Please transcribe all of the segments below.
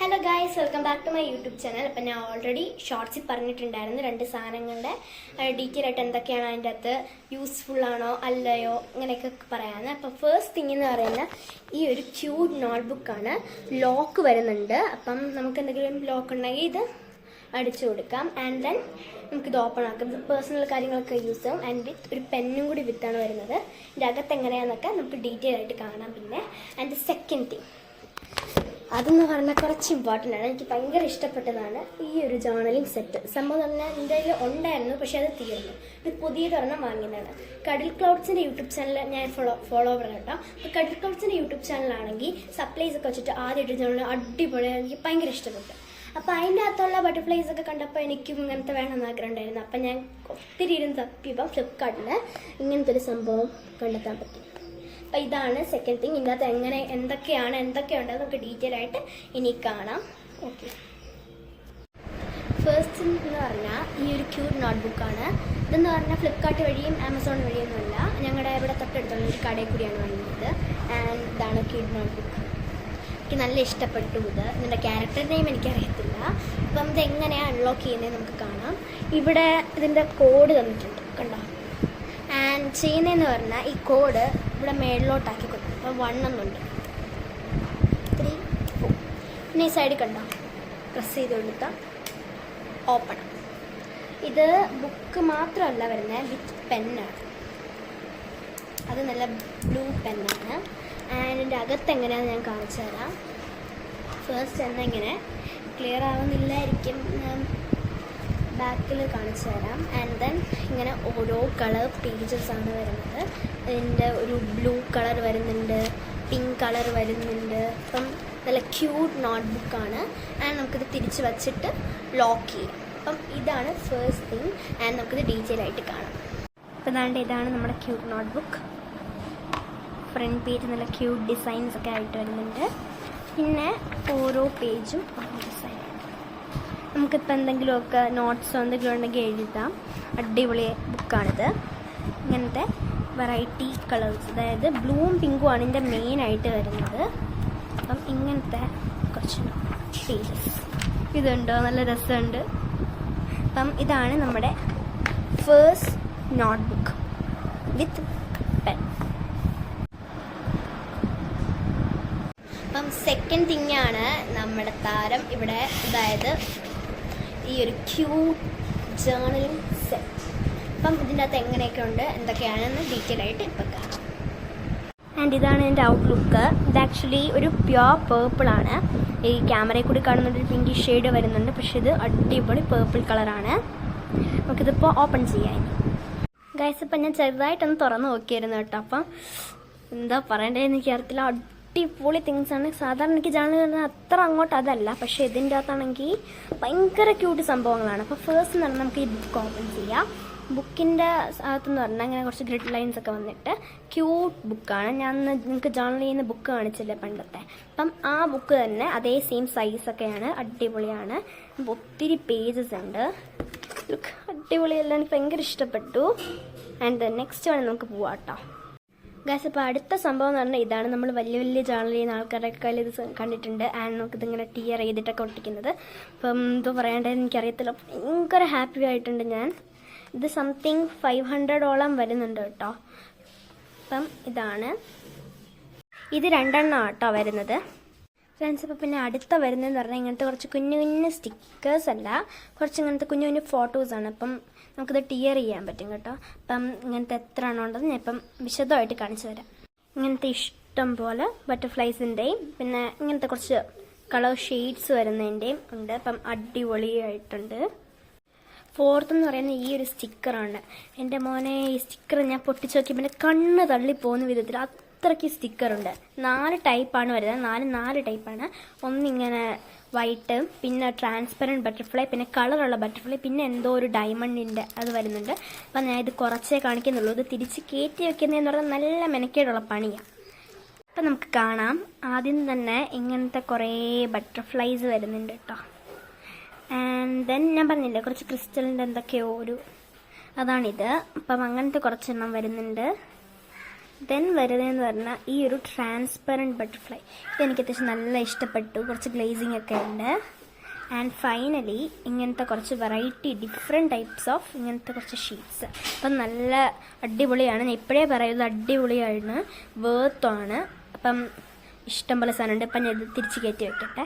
Hello guys welcome back to my YouTube channel അപ്പം ഞാൻ already ഷോർട്സിൽ പറഞ്ഞിട്ടുണ്ടായിരുന്നു രണ്ട് സാധനങ്ങളുടെ. ഡീറ്റെയിൽ ആയിട്ട് എന്തൊക്കെയാണ് അതിന്റെ അകത്ത് യൂസ്ഫുൾ ആണോ അല്ലയോ ഇങ്ങനെയൊക്കെ പറയാമെന്ന് അപ്പോൾ ഫസ്റ്റ് തിങ് എന്ന് പറയുന്ന ഈ ഒരു ക്യൂട്ട് നോട്ട്ബുക്കാണ് ലോക്ക് വരുന്നുണ്ട്. അപ്പം നമുക്ക് എന്തെങ്കിലും ലോക്ക് ഉണ്ടെങ്കിൽ ഇത് അടിച്ചു കൊടുക്കാം. ആൻഡ് ദെൻ നമുക്കിത് ഓപ്പൺ ആക്കാം. പേഴ്സണൽ കാര്യങ്ങളൊക്കെ യൂസ് ചെയ്യും ആൻഡ് വിത്ത് ഒരു പെന്നും കൂടി വിത്താണ് വരുന്നത്. ഇതിന്റെ അകത്ത് എങ്ങനെയാണെന്നൊക്കെ നമുക്ക് ഡീറ്റെയിൽ ആയിട്ട് കാണാം പിന്നെ. ആൻഡ് സെക്കൻഡ് തിങ് അതെന്ന് പറഞ്ഞാൽ കുറച്ച് ഇമ്പോർട്ടന്റ് ആണ്. എനിക്ക് ഭയങ്കര ഇഷ്ടപ്പെട്ടതാണ് ഈ ഒരു ജേർണലിംഗ് സെറ്റ് സംഭവം പറഞ്ഞാൽ എന്റെ കയ്യിൽ ഉണ്ടായിരുന്നു പക്ഷെ അത് തീർന്നു. ഇത് പുതിയതൊരെണ്ണം വാങ്ങിയതാണ്. കടൽ ക്ലൗഡ്സിന്റെ യൂട്യൂബ് ചാനൽ ഞാൻ ഫോളോ ഫോളോവർ കേട്ടോ. അപ്പോൾ കടൽ ക്ലൗഡ്സിന്റെ യൂട്യൂബ് ചാനലാണെങ്കിൽ സപ്ലൈസ് ഒക്കെ വെച്ചിട്ട് ആദ്യമായിട്ട് ജേർണൽ അടിപൊളിയാണ് എനിക്ക് ഭയങ്കര ഇഷ്ടപ്പെട്ടു. അപ്പോൾ അതിന്റെ അകത്തുള്ള ബട്ടർഫ്ലൈസ് ഒക്കെ കണ്ടപ്പോൾ എനിക്കും ഇങ്ങനത്തെ വേണമെന്ന് ആഗ്രഹം ഉണ്ടായിരുന്നു. അപ്പം ഞാൻ ഒത്തിരി ഇരുന്ന് തപ്പിയപ്പം ഫ്ലിപ്കാർട്ടിൽ ഇങ്ങനത്തെ ഒരു സംഭവം കണ്ടെത്താൻ പറ്റി. അപ്പം ഇതാണ് സെക്കൻഡ് തിങ് ഇതിനകത്ത് എങ്ങനെ എന്തൊക്കെയാണ് എന്തൊക്കെയുണ്ട് നമുക്ക് ഡീറ്റെയിൽ ആയിട്ട് ഇനി കാണാം. ഓക്കെ ഫസ്റ്റ് എന്ന് പറഞ്ഞാൽ ഈ ഒരു ക്യൂട്ട് നോട്ട്ബുക്കാണ് ഇതെന്ന് പറഞ്ഞാൽ ഫ്ലിപ്കാർട്ട് വഴിയും ആമസോൺ വഴിയൊന്നുമല്ല ഞങ്ങളുടെ ഇവിടെ തൊട്ടടുത്തുള്ള ഒരു കടയിൽ കൂടിയാണ് വാങ്ങിയത്. ആൻഡ് ഇതാണ് ക്യൂട്ട് നോട്ട്ബുക്ക് എനിക്ക് നല്ല ഇഷ്ടപ്പെട്ടു ഇത്. ഇതിന്റെ ക്യാരക്ടർ നെയിം എനിക്കറിയത്തില്ല. അപ്പം ഇത് എങ്ങനെയാണ് അൺലോക്ക് ചെയ്യുന്നത് നമുക്ക് കാണാം. ഇവിടെ ഇതിന്റെ കോഡ് തന്നിട്ടുണ്ട്. കണ്ടോ? ആൻഡ് ചെയ്യുന്നതെന്ന് പറഞ്ഞാൽ ഈ കോഡ് ഇവിടെ മേളിലോട്ടാക്കി കൊടുക്കും അപ്പോൾ വൺ ത്രീ ഫോർ പിന്നെ ഈ സൈഡിൽ കണ്ടോ? പ്രസ് ചെയ്ത് കൊടുത്താൽ ഓപ്പൺ ഇത് ബുക്ക് മാത്രമല്ല വരുന്നത് വിത്ത് പെന്നാണ് അത് നല്ല ബ്ലൂ പെന്നാണ് ആൻഡ് എന്റെ അകത്ത് എങ്ങനെയാണെന്ന് ഞാൻ കാണിച്ചു തരാം. ഫസ്റ്റ് എന്നെങ്ങനെ ക്ലിയർ ആവുന്നില്ലായിരിക്കും ഞാൻ ബാക്കിൽ കാണിച്ചു തരാം. ആൻഡ് ദെൻ ഇങ്ങനെ ഓരോ കളർ പേജസ് ആണ് വരുന്നത്. ഇതിന്റെ ഒരു ബ്ലൂ കളർ വരുന്നുണ്ട് പിങ്ക് കളർ വരുന്നുണ്ട്. അപ്പം നല്ല ക്യൂട്ട് നോട്ട്ബുക്കാണ് ആൻഡ് നമുക്കിത് തിരിച്ച് വച്ചിട്ട് ലോക്ക് ചെയ്യാം. അപ്പം ഇതാണ് ഫേസ്റ്റ് തിങ് ആൻഡ് നമുക്കിത് ഡീറ്റെയിൽ ആയിട്ട് കാണാം. അപ്പം ദാണ്ട് ഇതാണ് നമ്മുടെ ക്യൂട്ട് നോട്ട്ബുക്ക് ഫ്രണ്ട് പേജ് നല്ല ക്യൂട്ട് ഡിസൈൻസ് ഒക്കെ ആയിട്ട് വരുന്നുണ്ട്. പിന്നെ ഓരോ പേജും നമുക്കിപ്പോൾ എന്തെങ്കിലുമൊക്കെ നോട്ട്സോ എന്തെങ്കിലും ഉണ്ടെങ്കിൽ എഴുതാം. അടിപൊളി ബുക്കാണിത് ഇങ്ങനത്തെ വെറൈറ്റി കളേഴ്സ് അതായത് ബ്ലൂവും പിങ്കും ആണ് ഇതിന്റെ മെയിൻ ആയിട്ട് വരുന്നത്. അപ്പം ഇങ്ങനത്തെ കുറച്ച് പേജസ് ഇതുണ്ടോ? നല്ല രസമുണ്ട്. അപ്പം ഇതാണ് നമ്മുടെ first notebook with pen അപ്പം സെക്കൻഡ് തിങ്ങാണ് നമ്മുടെ താരം ഇവിടെ അതായത് ഈ ഒരു ക്യൂട്ട് ജേണൽ സെറ്റ് അപ്പം ഇതിന്റെ അകത്ത് എങ്ങനെയൊക്കെ ഉണ്ട് എന്തൊക്കെയാണെന്ന് ഡീറ്റെയിൽ ആയിട്ട് ഇപ്പം കാണാം. ആൻഡ് ഇതാണ് എന്റെ ഔട്ട്ലുക്ക് ഇത് ആക്ച്വലി ഒരു പ്യോർ പേർപ്പിളാണ് ഈ ക്യാമറയിൽ കൂടി കാണുന്നുണ്ട് ഒരു പിങ്കി ഷെയ്ഡ് വരുന്നുണ്ട് പക്ഷെ ഇത് അടിപൊളി പേർപ്പിൾ കളറാണ് നമുക്കിതിപ്പോൾ ഓപ്പൺ ചെയ്യാൻ ഗൈസ് ഇപ്പം ഞാൻ ചെറുതായിട്ടൊന്ന് തുറന്ന് നോക്കിയായിരുന്നു കേട്ടോ. അപ്പം എന്താ പറയണ്ടേ എനിക്ക് അറിയത്തില്ല അടിപൊളി തിങ്സ് ആണ്. സാധാരണ എനിക്ക് ജാണൽ പറഞ്ഞാൽ അത്ര അങ്ങോട്ട് അതല്ല. പക്ഷെ ഇതിന്റെ അകത്താണെങ്കിൽ ഭയങ്കര ക്യൂട്ട് സംഭവങ്ങളാണ്. അപ്പോൾ ഫേസ്റ്റ് എന്ന് പറഞ്ഞാൽ നമുക്ക് ഈ ബുക്ക് ഓപ്പൺ ചെയ്യാം. ബുക്കിന്റെ അകത്തെന്ന് പറഞ്ഞാൽ അങ്ങനെ കുറച്ച് ഗ്രിഡ് ലൈൻസ് ഒക്കെ വന്നിട്ട് ക്യൂട്ട് ബുക്കാണ് ഞാൻ നിങ്ങൾക്ക് ജേണൽ ചെയ്യുന്ന ബുക്ക് കാണിച്ചില്ലേ പണ്ടത്തെ? അപ്പം ആ ബുക്ക് തന്നെ അതേ സെയിം സൈസൊക്കെയാണ് അടിപൊളിയാണ്. ഒത്തിരി പേജസ് ഉണ്ട്. ലുക്ക് അടിപൊളിയെല്ലാം എനിക്ക് ഭയങ്കര ഇഷ്ടപ്പെട്ടു. ആൻഡ് നെക്സ്റ്റ് വേണം നമുക്ക് പോവാട്ടോ. ഗാസ് അപ്പോൾ അടുത്ത സംഭവം എന്ന് പറഞ്ഞാൽ ഇതാണ്. നമ്മൾ വലിയ വലിയ ജേണൽ ചെയ്യുന്ന ആൾക്കാരൊക്കെ ഇത് കണ്ടിട്ടുണ്ട്. ആൻഡ് നമുക്ക് ഇതിങ്ങനെ ടിയർ ചെയ്തിട്ടൊക്കെ ഒട്ടിക്കുന്നത്. അപ്പം എന്തോ പറയേണ്ടത് എനിക്കറിയത്തില്ല. ഭയങ്കര ഹാപ്പി ആയിട്ടുണ്ട് ഞാൻ. ഇത് സംതിങ് ഫൈവ് ഹൺഡ്രഡോളം വരുന്നുണ്ട് കേട്ടോ. അപ്പം ഇതാണ്. ഇത് രണ്ടെണ്ണം കേട്ടോ വരുന്നത്. ഫ്രണ്ട്സ് അപ്പോൾ പിന്നെ അടുത്ത വരുന്നതെന്ന് പറഞ്ഞാൽ ഇങ്ങനത്തെ കുറച്ച് കുഞ്ഞു കുഞ്ഞു സ്റ്റിക്കേഴ്സ് അല്ല. കുറച്ച് ഇങ്ങനത്തെ കുഞ്ഞു കുഞ്ഞു ഫോട്ടോസാണ് അപ്പം നമുക്കിത് ടിയർ ചെയ്യാൻ പറ്റും കേട്ടോ. അപ്പം ഇങ്ങനത്തെ എത്ര എണ്ണം ഉണ്ടെന്ന് ഞാൻ ഇപ്പം വിശദമായിട്ട് കാണിച്ചു തരാം. ഇങ്ങനത്തെ ഇഷ്ടം പോലെ ബട്ടർഫ്ലൈസിന്റെയും പിന്നെ ഇങ്ങനത്തെ കുറച്ച് കളർ ഷെയ്ഡ്സ് വരുന്നതിന്റെയും ഉണ്ട്. അപ്പം അടിപൊളിയായിട്ടുണ്ട്. ഫോർത്ത് എന്ന് പറയുന്ന ഈ ഒരു സ്റ്റിക്കറാണ് എന്റെ മോനെ ഈ സ്റ്റിക്കർ ഞാൻ പൊട്ടിച്ചു നോക്കിയപ്പോൾ പിന്നെ കണ്ണ് തള്ളിപ്പോകുന്ന വിധത്തിൽ അത്രയ്ക്ക് സ്റ്റിക്കറുണ്ട് നാല് ടൈപ്പാണ് വരുന്നത്. നാല് നാല് ടൈപ്പാണ് ഒന്നിങ്ങനെ വൈറ്റ് പിന്നെ ട്രാൻസ്പെറന്റ് ബട്ടർഫ്ലൈ പിന്നെ കളറുള്ള ബട്ടർഫ്ലൈ പിന്നെ എന്തോ ഒരു ഡയമണ്ടിന്റെ അത് വരുന്നുണ്ട്. അപ്പം ഞാൻ ഇത് കുറച്ചേ കാണിക്കുന്നുള്ളൂ. ഇത് തിരിച്ച് കയറ്റി വെക്കുന്നതെന്ന് പറഞ്ഞാൽ നല്ല മെനക്കേടുള്ള പണിയാണ് അപ്പം നമുക്ക് കാണാം. ആദ്യം തന്നെ ഇങ്ങനത്തെ കുറേ ബട്ടർഫ്ലൈസ് വരുന്നുണ്ട് കേട്ടോ ആൻഡ് ദെൻ ഞാൻ പറഞ്ഞില്ലേ കുറച്ച് ക്രിസ്റ്റലിന്റെ എന്തൊക്കെയോ ഒരു അതാണിത്. അപ്പം അങ്ങനത്തെ കുറച്ചെണ്ണം വരുന്നുണ്ട്. ദെൻ വരുന്നതെന്ന് പറഞ്ഞാൽ ഈ ഒരു ട്രാൻസ്പെറന്റ് ബട്ടർഫ്ലൈ ഇതെനിക്ക് അത്യാവശ്യം നല്ല ഇഷ്ടപ്പെട്ടു. കുറച്ച് ഗ്ലേസിംഗ് ഒക്കെ ഉണ്ട്. ആൻഡ് ഫൈനലി ഇങ്ങനത്തെ കുറച്ച് വെറൈറ്റി ഡിഫറെന്റ് ടൈപ്സ് ഓഫ് ഇങ്ങനത്തെ കുറച്ച് ഷീറ്റ്സ് അപ്പം നല്ല അടിപൊളിയാണ്. ഞാൻ ഇപ്പോഴേ പറയുന്നത് അടിപൊളിയാണ്. വേർത്താണ് അപ്പം ഇഷ്ടം പോലെ സാധനമുണ്ട്. അപ്പം ഞാൻ ഇത് തിരിച്ച് കയറ്റി വെക്കട്ടെ.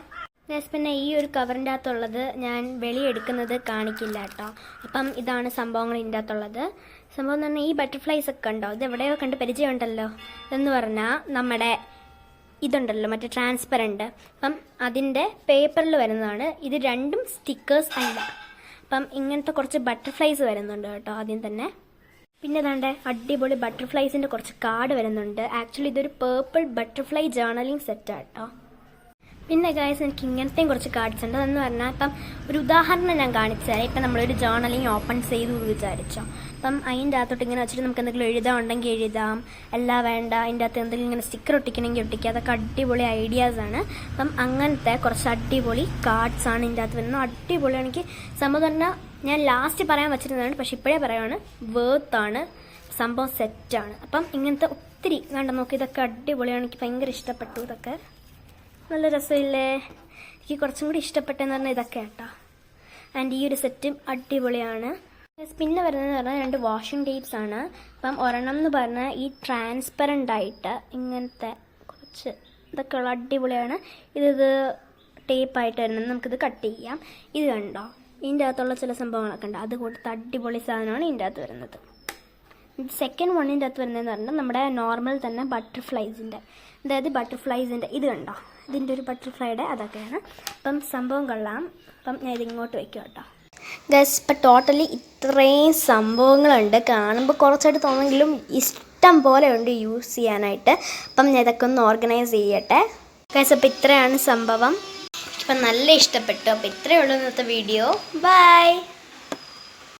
നെക്സ്റ്റ് പിന്നെ ഈ ഒരു കവറിന്റെ അകത്തുള്ളത് ഞാൻ വെളിയെടുക്കുന്നത് കാണിക്കില്ല കേട്ടോ. അപ്പം ഇതാണ് സംഭവങ്ങൾ ഇതിന്റെ അകത്തുള്ളത്. സംഭവം എന്ന് ഈ ബട്ടർഫ്ലൈസ് ഒക്കെ ഉണ്ടോ ഇത് എവിടെയോ കണ്ട് പരിചയമുണ്ടല്ലോ. എന്ന് പറഞ്ഞാൽ നമ്മുടെ ഇതുണ്ടല്ലോ മറ്റേ ട്രാൻസ്പെറന്റ് അപ്പം അതിന്റെ പേപ്പറിൽ വരുന്നതാണ്. ഇത് രണ്ടും സ്റ്റിക്കേഴ്സ് അല്ല. അപ്പം ഇങ്ങനത്തെ കുറച്ച് ബട്ടർഫ്ലൈസ് വരുന്നുണ്ട് കേട്ടോ ആദ്യം തന്നെ. പിന്നെ ഏതാണ്ട് അടിപൊളി ബട്ടർഫ്ലൈസിന്റെ കുറച്ച് കാർഡ് വരുന്നുണ്ട്. ആക്ച്വലി ഇതൊരു പേർപ്പിൾ ബട്ടർഫ്ലൈ ജേർണലിംഗ് കേട്ടോ. പിന്നെ ഗായ്സ് എനിക്ക് ഇങ്ങനത്തെയും കുറച്ച് കാർഡ്സ് ഉണ്ട്. അതെന്ന് പറഞ്ഞാൽ ഇപ്പം ഒരു ഉദാഹരണം ഞാൻ കാണിച്ചു തരാം ഇപ്പം നമ്മളൊരു ജേർണലിങ് ഓപ്പൺ ചെയ്തു എന്ന് വിചാരിച്ചോ. അപ്പം അതിന്റെ അകത്തോട്ട് ഇങ്ങനെ വെച്ചിട്ട് നമുക്ക് എന്തെങ്കിലും എഴുതാൻ ഉണ്ടെങ്കിൽ എഴുതാം. അല്ല വേണ്ട. അതിന്റെ അകത്ത് എന്തെങ്കിലും ഇങ്ങനെ സ്റ്റിക്കർ ഒട്ടിക്കണമെങ്കിൽ ഒട്ടിക്കുക. അതൊക്കെ അടിപൊളി ഐഡിയാസ് ആണ്. അപ്പം അങ്ങനത്തെ കുറച്ച് അടിപൊളി കാർഡ്സ് ആണ് ഇതിന്റെ അകത്ത് വരുന്നത്. അടിപൊളി എനിക്ക് സംഭവം പറഞ്ഞാൽ ഞാൻ ലാസ്റ്റ് പറയാൻ വെച്ചിരുന്നതാണ്. പക്ഷെ ഇപ്പോഴേ പറയുവാണ് വേർത്താണ് സംഭവം സെറ്റാണ് അപ്പം ഇങ്ങനത്തെ ഒത്തിരി വേണ്ട നോക്കി ഇതൊക്കെ അടിപൊളിയാണ് എനിക്ക് ഭയങ്കര ഇഷ്ടപ്പെട്ടു ഇതൊക്കെ. നല്ല രസമില്ലേ? എനിക്ക് കുറച്ചും കൂടി ഇഷ്ടപ്പെട്ടെന്ന് പറഞ്ഞാൽ ഇതൊക്കെ കേട്ടോ ആൻഡ് ഈ ഒരു സെറ്റും അടിപൊളിയാണ്. പിന്നെ വരുന്നതെന്ന് പറഞ്ഞാൽ രണ്ട് വാഷിംഗ് ടേപ്സ് ആണ്. അപ്പം ഒരെണ്ണം എന്ന് പറഞ്ഞാൽ ഈ ട്രാൻസ്പെറന്റ് ആയിട്ട് ഇങ്ങനത്തെ കുറച്ച് ഇതൊക്കെ ഉള്ള അടിപൊളിയാണ്. ഇത് ടേപ്പായിട്ട് വരുന്നത്. നമുക്കിത് കട്ട് ചെയ്യാം. ഇത് കണ്ടോ? ഇതിന്റെ അകത്തുള്ള ചില സംഭവങ്ങളൊക്കെ ഉണ്ട്. അത് കൊടുത്ത അടിപൊളി സാധനമാണ് ഇതിന്റെ അകത്ത് വരുന്നത്. സെക്കൻഡ് വണ്ണിന്റെ അകത്ത് വരുന്നതെന്ന് പറഞ്ഞാൽ നമ്മുടെ നോർമൽ തന്നെ ബട്ടർഫ്ലൈസിന്റെ അതായത് ബട്ടർഫ്ലൈസിന്റെ ഇത് കണ്ടോ? ഇതിന്റെ ഒരു ബട്ടർഫ്ലൈയുടെ അതൊക്കെയാണ്. അപ്പം സംഭവം കൊള്ളാം. അപ്പം ഞാൻ ഇതിങ്ങോട്ട് വയ്ക്കും കേട്ടോ. ഗസ് ഇപ്പം ടോട്ടലി ഇത്രയും സംഭവങ്ങളുണ്ട്. കാണുമ്പോൾ കുറച്ചായിട്ട് തോന്നെങ്കിലും ഇഷ്ടം പോലെ ഉണ്ട് യൂസ് ചെയ്യാനായിട്ട്. അപ്പം ഞാൻ ഇതൊക്കെ ഒന്ന് ഓർഗനൈസ് ചെയ്യട്ടെ. ഗസ് അപ്പം ഇത്രയാണ് സംഭവം. അപ്പം നല്ല ഇഷ്ടപ്പെട്ടു. അപ്പം ഇത്രയേ ഉള്ളൂ ഇന്നത്തെ വീഡിയോ ബൈ